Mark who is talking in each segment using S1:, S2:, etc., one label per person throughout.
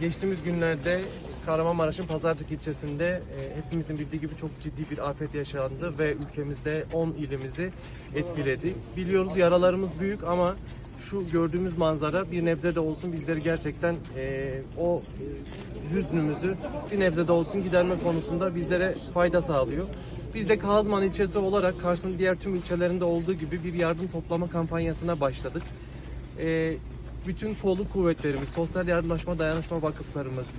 S1: geçtiğimiz günlerde Kahramanmaraş'ın Pazarcık ilçesinde e, hepimizin bildiği gibi çok ciddi bir afet yaşandı ve ülkemizde 10 ilimizi etkiledi. Biliyoruz yaralarımız büyük ama şu gördüğümüz manzara bir nebze de olsun bizleri gerçekten e, o e, hüznümüzü bir nebze de olsun giderme konusunda bizlere fayda sağlıyor. Biz de Kazman ilçesi olarak Kars'ın diğer tüm ilçelerinde olduğu gibi bir yardım toplama kampanyasına başladık. E, bütün kolluk kuvvetlerimiz, sosyal yardımlaşma dayanışma vakıflarımız,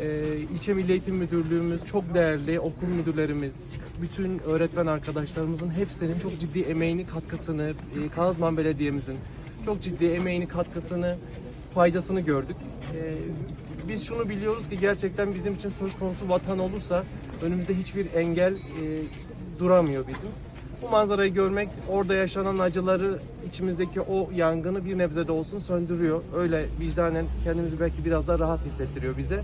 S1: e, ilçe milli eğitim müdürlüğümüz, çok değerli okul müdürlerimiz, bütün öğretmen arkadaşlarımızın hepsinin çok ciddi emeğini, katkısını, e, Kazman Belediye'mizin çok ciddi emeğini, katkısını, faydasını gördük. E, biz şunu biliyoruz ki gerçekten bizim için söz konusu vatan olursa önümüzde hiçbir engel e, duramıyor bizim. Bu manzarayı görmek, orada yaşanan acıları, içimizdeki o yangını bir nebze de olsun söndürüyor. Öyle vicdanen kendimizi belki biraz daha rahat hissettiriyor bize.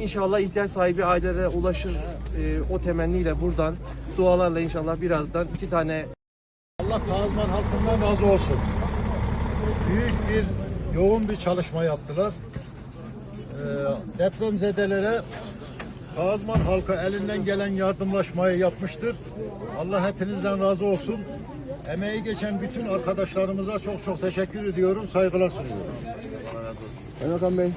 S1: İnşallah ihtiyaç sahibi ailelere ulaşır e, o temenniyle buradan dualarla inşallah birazdan iki tane
S2: Allah Kağızman halkından razı olsun. Büyük bir, yoğun bir çalışma yaptılar. Ee, depremzedelere Kağızman halkı elinden gelen yardımlaşmayı yapmıştır. Allah hepinizden razı olsun. Emeği geçen bütün arkadaşlarımıza çok çok teşekkür ediyorum. Saygılar sunuyorum.
S3: Kaymakam Bey.
S1: Ee,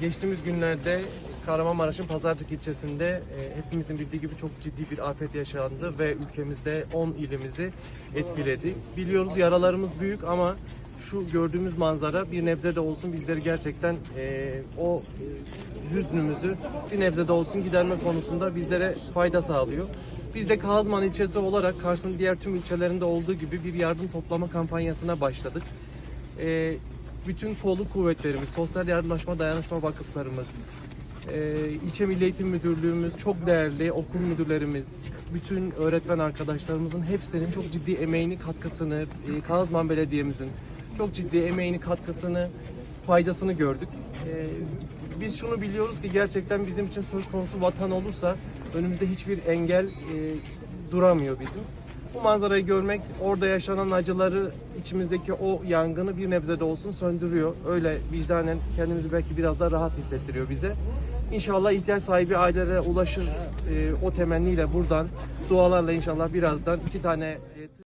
S1: geçtiğimiz günlerde Kahramanmaraş'ın Pazarcık ilçesinde e, hepimizin bildiği gibi çok ciddi bir afet yaşandı ve ülkemizde 10 ilimizi etkiledi. Biliyoruz yaralarımız büyük ama şu gördüğümüz manzara bir nebze de olsun bizleri gerçekten e, o e, hüznümüzü bir nebze de olsun giderme konusunda bizlere fayda sağlıyor. Biz de Kazman ilçesi olarak Kars'ın diğer tüm ilçelerinde olduğu gibi bir yardım toplama kampanyasına başladık. E, bütün kolluk kuvvetlerimiz, sosyal yardımlaşma dayanışma vakıflarımız, e, ilçe milli eğitim müdürlüğümüz, çok değerli okul müdürlerimiz, bütün öğretmen arkadaşlarımızın hepsinin çok ciddi emeğini, katkısını, e, Kazman Belediye'mizin çok ciddi emeğini, katkısını, faydasını gördük. E, biz şunu biliyoruz ki gerçekten bizim için söz konusu vatan olursa önümüzde hiçbir engel e, duramıyor bizim. Bu manzarayı görmek, orada yaşanan acıları, içimizdeki o yangını bir nebze de olsun söndürüyor. Öyle vicdanen kendimizi belki biraz daha rahat hissettiriyor bize. İnşallah ihtiyaç sahibi ailelere ulaşır e, o temenniyle buradan dualarla inşallah birazdan iki tane e,